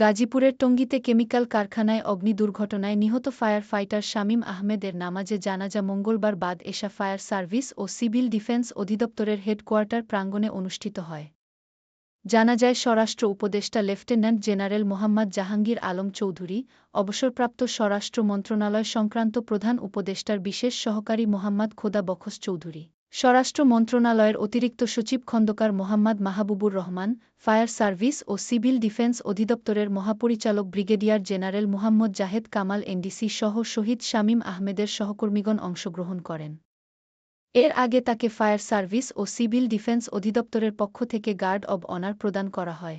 গাজীপুরের টঙ্গীতে কেমিক্যাল কারখানায় অগ্নি দুর্ঘটনায় নিহত ফায়ার ফাইটার শামীম আহমেদের নামাজে জানাজা মঙ্গলবার বাদ এশা ফায়ার সার্ভিস ও সিভিল ডিফেন্স অধিদপ্তরের হেডকোয়ার্টার প্রাঙ্গণে অনুষ্ঠিত হয়। জানাজায় স্বরাষ্ট্র উপদেষ্টা লেফটেন্যান্ট জেনারেল মোহাম্মদ জাহাঙ্গীর আলম চৌধুরী, অবসরপ্রাপ্ত স্বরাষ্ট্র মন্ত্রণালয় সংক্রান্ত প্রধান উপদেষ্টার বিশেষ সহকারী মোহাম্মদ খোদা বখশ চৌধুরী। স্বরাষ্ট্র মন্ত্রণালয়ের অতিরিক্ত সচিব খন্দকার মোহাম্মদ মাহবুবুর রহমান, ফায়ার সার্ভিস ও সিভিল ডিফেন্স অধিদপ্তরের মহাপরিচালক brigadier general Mohammad Zahed Kamal NDC সহ শহীদ শামীম আহমেদের সহকর্মীগণ অংশগ্রহণ করেন। এর আগে তাকে ফায়ার সার্ভিস ও সিভিল ডিফেন্স অধিদপ্তরের পক্ষ থেকে গার্ড অব অনার প্রদান করা হয়।